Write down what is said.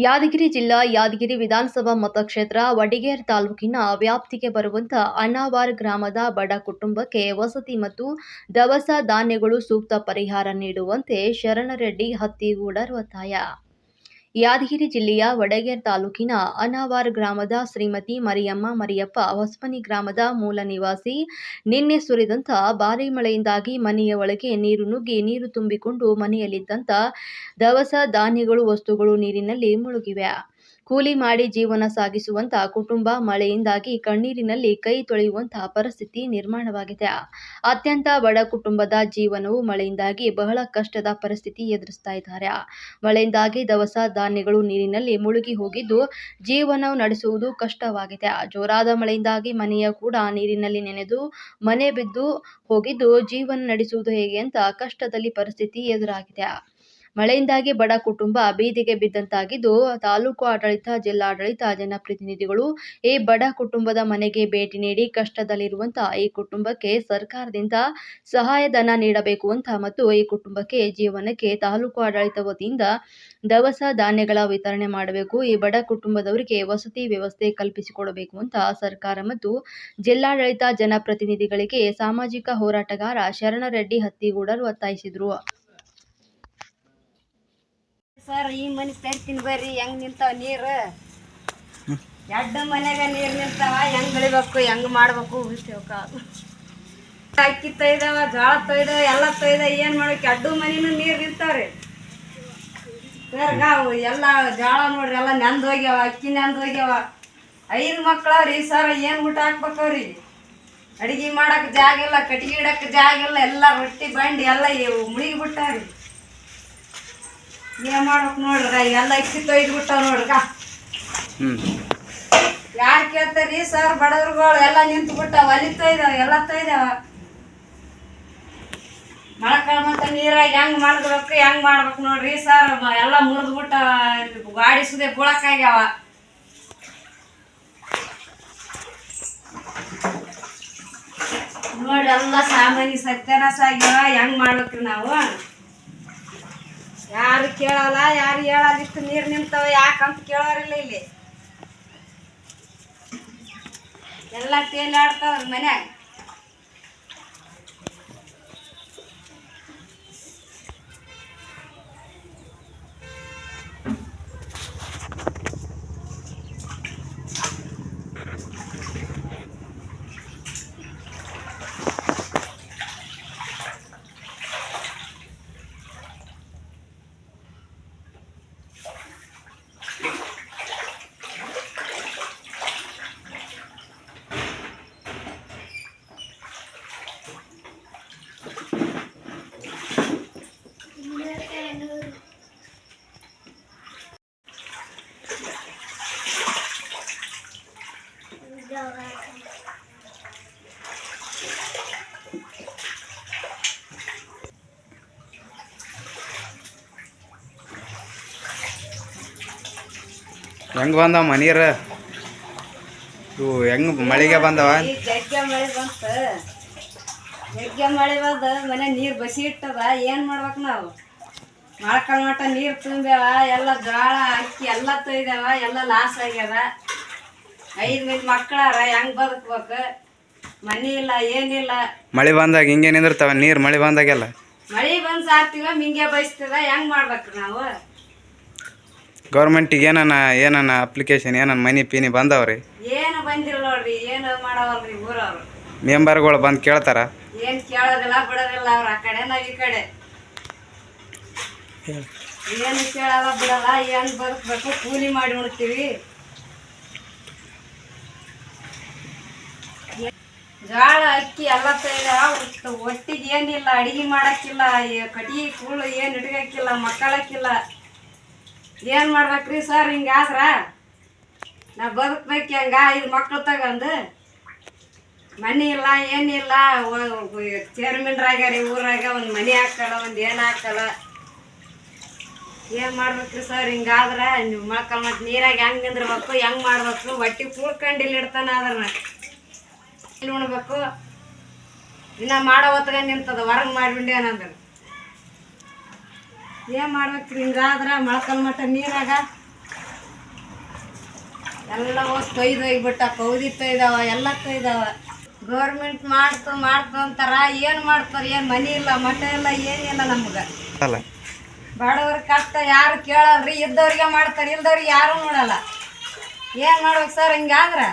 ಯಾದಗಿರಿ ಜಿಲ್ಲಾ ಯಾದಗಿರಿ ವಿಧಾನಸಭಾ ಮತಕ್ಷೇತ್ರ ವಡಿಗೇರ್ ತಾಲೂಕಿನ ವ್ಯಾಪ್ತಿಗೆ ಬರುವಂತ ಅನಾವಾರ್ ಗ್ರಾಮದ ಬಡ ಕುಟುಂಬಕ್ಕೆ ವಸತಿ ಮತ್ತು ದವಸ ಧಾನ್ಯಗಳು ಸೂಕ್ತ ಪರಿಹಾರ ನೀಡುವಂತೆ ಶರಣರೆಡ್ಡಿ ಹತ್ತಿಗೂಡರ್ ಒತ್ತಾಯ. ಯಾದಗಿರಿ ಜಿಲ್ಲೆಯ ವಡಗೇರ್ ತಾಲೂಕಿನ ಅನಾವಾರ್ ಗ್ರಾಮದ ಶ್ರೀಮತಿ ಮರಿಯಮ್ಮ ಮರಿಯಪ್ಪ ಹೊಸಮನಿ ಗ್ರಾಮದ ಮೂಲ ನಿವಾಸಿ. ನಿನ್ನೆ ಸುರಿದಂತ ಭಾರೀ ಮಳೆಯಿಂದಾಗಿ ಮನೆಯ ಒಳಗೆ ನೀರು ನುಗ್ಗಿ ನೀರು ತುಂಬಿಕೊಂಡು ಮನೆಯಲ್ಲಿದ್ದಂತ ದವಸ ಧಾನ್ಯಗಳು, ವಸ್ತುಗಳು ನೀರಿನಲ್ಲಿ ಮುಳುಗಿವೆ. ಕೂಲಿ ಮಾಡಿ ಜೀವನ ಸಾಗಿಸುವಂತ ಕುಟುಂಬ ಮಳೆಯಿಂದಾಗಿ ಕಣ್ಣೀರಿನಲ್ಲಿ ಕೈ ತೊಳೆಯುವಂತಹ ಪರಿಸ್ಥಿತಿ ನಿರ್ಮಾಣವಾಗಿದೆ. ಅತ್ಯಂತ ಬಡ ಕುಟುಂಬದ ಜೀವನವು ಮಳೆಯಿಂದಾಗಿ ಬಹಳ ಕಷ್ಟದ ಪರಿಸ್ಥಿತಿ ಎದುರಿಸ್ತಾ ಇದ್ದಾರೆ. ಮಳೆಯಿಂದಾಗಿ ದವಸ ಧಾನ್ಯಗಳು ನೀರಿನಲ್ಲಿ ಮುಳುಗಿ ಹೋಗಿದ್ದು ಜೀವನ ನಡೆಸುವುದು ಕಷ್ಟವಾಗಿದೆ. ಜೋರಾದ ಮಳೆಯಿಂದಾಗಿ ಮನೆಯ ಕೂಡ ನೀರಿನಲ್ಲಿ ನೆನೆದು ಮನೆ ಬಿದ್ದು ಹೋಗಿದ್ದು ಜೀವನ ನಡೆಸುವುದು ಹೇಗೆ ಅಂತ ಕಷ್ಟದಲ್ಲಿ ಪರಿಸ್ಥಿತಿ ಎದುರಾಗಿದೆ. ಮಳೆಯಿಂದಾಗಿ ಬಡ ಕುಟುಂಬ ಬೀದಿಗೆ ಬಿದ್ದಂತಾಗಿದ್ದು, ತಾಲೂಕು ಆಡಳಿತ, ಜಿಲ್ಲಾಡಳಿತ, ಜನಪ್ರತಿನಿಧಿಗಳು ಈ ಬಡ ಕುಟುಂಬದ ಮನೆಗೆ ಭೇಟಿ ನೀಡಿ ಕಷ್ಟದಲ್ಲಿರುವಂತಹ ಈ ಕುಟುಂಬಕ್ಕೆ ಸರ್ಕಾರದಿಂದ ಸಹಾಯಧನ ನೀಡಬೇಕು ಅಂತ ಮತ್ತು ಈ ಕುಟುಂಬಕ್ಕೆ ಜೀವನಕ್ಕೆ ತಾಲೂಕು ಆಡಳಿತ ವತಿಯಿಂದ ದವಸ ಧಾನ್ಯಗಳ ವಿತರಣೆ ಮಾಡಬೇಕು. ಈ ಬಡ ಕುಟುಂಬದವರಿಗೆ ವಸತಿ ವ್ಯವಸ್ಥೆ ಕಲ್ಪಿಸಿಕೊಡಬೇಕು ಅಂತ ಸರ್ಕಾರ ಮತ್ತು ಜಿಲ್ಲಾಡಳಿತ ಜನಪ್ರತಿನಿಧಿಗಳಿಗೆ ಸಾಮಾಜಿಕ ಹೋರಾಟಗಾರ ಶರಣರೆಡ್ಡಿ ಹತ್ತಿಗೂಡರು ಒತ್ತಾಯಿಸಿದರು. ಸರ್, ಈ ಮನೆ ತರ್ತೀನಿ ಬರ್ರಿ. ಹೆಂಗ್ ನಿಂತಾವ ನೀರು? ಎಡ್ಡ ಮನೆಗ ನೀರು ನಿಂತಾವ, ಹೆಂಗ್ ಬೆಳಿಬೇಕು, ಹೆಂಗ್ ಮಾಡ್ಬೇಕು ಉಳಿಸ್ಬೇಕು ಅಕ್ಕಿ ತೊಯ್ದವ ಜೋಳ ತೊಯ್ದವ, ಎಲ್ಲ ತೊಯ್ದ ಏನ್ ಮಾಡ್ಬೇಕು? ಎರಡು ಮನಿನೂ ನೀರು ನಿಂತಾವ್ರಿ. ಸರ್, ನಾವು ಎಲ್ಲ ಜೋಳ ನೋಡ್ರಿ, ಎಲ್ಲ ನೆಂದ ಹೋಗ್ಯಾವ, ಅಕ್ಕಿ ನೆಂದ ಹೋಗ್ಯಾವ. ಐದು ಮಕ್ಳವ್ರಿ ಸರ್, ಏನ್ ಊಟ ಹಾಕ್ಬೇಕವ್ರಿ? ಅಡಿಗೆ ಮಾಡಕ್ ಜಾಗ ಇಲ್ಲ ಕಟ್ಟಿಗೆ ಇಡಕ್ ಜಾಗ ಇಲ್ಲ, ಎಲ್ಲ ರೊಟ್ಟಿ ಬಂಡಿ ಎಲ್ಲ ಮುಳುಗಿ ಬಿಟ್ಟಾವ್ರಿ. ಏನ್ ಮಾಡ್ಬೇಕು ನೋಡ್ರಿ ಎಲ್ಲ ಅಕ್ಕಿ ತೊಯ್ದು ಬಿಟ್ಟಾವ ನೋಡ್ರಿ ಹ್ಞೂ ಯಾರು ಕೇಳ್ತಾರಿ ಸರ್ ಬಡವ್ರುಗಳು ಎಲ್ಲ ನಿಂತು ಬಿಟ್ಟಾವ ಅಲ್ಲಿ ತೊಯ್ದಾವ ಎಲ್ಲ ತೊಯ್ದಾವ. ಮಳೆಕಾಲ ಮತ್ತೆ ನೀರಾಗಿ ಹೆಂಗ್ ಮಾಡ್ಬೇಕು ಹೆಂಗ್ ಮಾಡ್ಬೇಕು ನೋಡ್ರಿ ಸರ್ ಎಲ್ಲ ಮುರಿದು ಬಿಟ್ಟಾವ ಗಾಡಿ ಸುದೆ ಬೀಳಕ್ಕಾಗ್ಯಾವ ನೋಡಿ ಎಲ್ಲ ಸಾಮಾನ್ಯ ಸತ್ಯನಾಶ ಆಗ್ಯಾವ ಹೆಂಗ್ ಮಾಡ್ಬೇಕ್ರಿ ನಾವು? ಯಾರು ಕೇಳಲ್ಲ ಯಾರು ಹೇಳಲ್ಲ ಇಷ್ಟು ನೀರು ನಿಂತಾವ ಯಾಕಂತ ಕೇಳೋರಿಲ್ಲ ಇಲ್ಲಿ. ಎಲ್ಲ ತೇಲಾಡ್ತಾವ್ರಿ ಮನ್ಯಾಗ. ಹೆಂಗೆ ಬಂದವ ಮನೀರ? ಇವು ಹೆಂಗೆ ಮಳೆಗೆ ಬಂದವ? ಜಗ್ಗೆ ಮಳೆ ಬಂತ. ಜಗ್ಗೆ ಮಳೆ ಬಂದ ಮನೆ ನೀರ್ ಬಸಿ ಇಟ್ಟದ. ಏನ್ ಮಾಡ್ಬೇಕು ನಾವು? ಮಾಡ್ಕೊಂಡ್ ಮಟ್ಟ ನೀರ್ ತುಂಬ್ಯಾವ, ಎಲ್ಲ ಜೋಳ ಅಕ್ಕಿ ಎಲ್ಲ ತೊಯ್ದಾವ ಎಲ್ಲ ಲಾಸ್ ಆಗ್ಯಾವ ಐದ್ ಮಂದಿ ಮಕ್ಕಳಾರ ಹೆಂಗ್ ಬದುಕ್ಬೇಕು? ಮನಿ ಇಲ್ಲ ಏನಿಲ್ಲ. ಮಳೆ ಬಂದಾಗ ಹಿಂಗೆ ನಿಂದಿರ್ತಾವ ನೀರು ಮಳೆ ಬಂದಾಗೆಲ್ಲ. ಮಳಿ ಬಂದ್ ಸಾರ್ತಿವ ಮಿಂಗೆ ಬಯಸ್ತದ ಹೆಂಗ್ ಮಾಡ್ಬೇಕು ನಾವು? ಗೌರ್ಮೆಂಟಿಗೆ ಏನನ ಏನನ ಅಪ್ಲಿಕೇಶನ್ ಏನನ ಮನಿ ಪೀನಿ ಬಂದವ್ರಿ? ಏನು ಬಂದಿಲ್ಲ ನೋಡ್ರಿ ಏನು ಮಾಡವಲ್ರಿ ಊರವ್ರು? ಮೆಂಬರ್ಗಳು ಬಂದು ಕೇಳ್ತಾರ? ಏನ್ ಕೇಳೋದಿಲ್ಲ ಬಿಡೋದಿಲ್ಲ ಅವ್ರ ಆ ಕಡೆ ನಾವ್ ಈ ಕಡೆ. ಏನು ಕೇಳಲ್ಲ ಬಿಡಲ್ಲ ಏನ್ ಬದುಕ್ಬೇಕು ಕೂಲಿ ಮಾಡಿ ಉಣ್ತೀವಿ. ಜೋಳ ಅಕ್ಕಿ ಎಲ್ಲ ತೈಲ? ಒಟ್ಟಿಗೆ ಏನಿಲ್ಲ, ಅಡಿಗೆ ಮಾಡಕ್ಕಿಲ್ಲ ಕಟಿ ಕಟ್ಟಿಗೆ ಕೂಳು ಏನು ಇಟ್ಕಕ್ಕಿಲ್ಲ, ಮಕ್ಕಳಕ್ಕಿಲ್ಲ. ಏನು ಮಾಡ್ಬೇಕ್ರಿ ಸರ್ ಹಿಂಗಾದ್ರೆ ನಾ ಬದುಕ್ಬೇಕು ಹಂಗ? ಐದು ಮಕ್ಳು ತಗೊಂಡು. ಮನೆ ಇಲ್ಲ ಏನಿಲ್ಲ ಚೇರ್ಮನ್ರಾಗ್ಯಾರ ಊರಾಗ, ಒಂದು ಮನೆ ಹಾಕಲ್ಲ, ಒಂದು ಏನು ಹಾಕಲ್ಲ. ಏನು ಮಾಡ್ಬೇಕ್ರಿ ಸರ್ ಹಿಂಗಾದ್ರೆ ನೀವು ಮಕ್ಕಳು ಮತ್ತು ನೀರಾಗ ಹೆಂಗೆ ನಿಂದಿರ್ಬೇಕು, ಹೆಂಗೆ ಮಾಡ್ಬೇಕು? ಹೊಟ್ಟಿ ಕೂಳ್ಕೊಂಡು ಇಲ್ಲಿ ಇಡ್ತಾನೆ ಇಲ್ಲಿ ಉಣ್ಬೇಕು. ಇನ್ನ ಮಾಡೋ ಹೊತ್ಗೆ ನಿಂತದ ಹೊರಗೆ ಮಾಡಿಬಿಂಡಿ ಏನಂದ್ರೆ ಏನು ಮಾಡ್ಬೇಕ್ರಿ ಹಿಂಗಾದ್ರೆ? ಮೊಳಕಲ್ ಮಟ್ಟ ನೀರಾಗ. ಎಲ್ಲ ಹೋಗಿ ತೊಯ್ದು ಹೋಗ್ಬಿಟ್ಟ ಕೌದಿ ತೊಯ್ದಾವ ಎಲ್ಲ ತೊಯ್ದಾವ. ಗೌರ್ಮೆಂಟ್ ಮಾಡ್ತು ಮಾಡ್ತು ಅಂತಾರ ಏನು ಮಾಡ್ತಾರ ಏನು ಮನಿ ಇಲ್ಲ ಮಠ ಇಲ್ಲ ಏನಿಲ್ಲ ನಮ್ಗೆ. ಬಡವ್ರ ಕಷ್ಟ ಯಾರು ಕೇಳಲ್ರಿ ಇದ್ದವ್ರಿಗೆ ಮಾಡ್ತಾರೆ ಇಲ್ದವ್ರಿಗೆ ಯಾರು ನೋಡಲ್ಲ ಏನು ಮಾಡ್ಬೇಕು ಸರ್ ಹಿಂಗಾದ್ರೆ?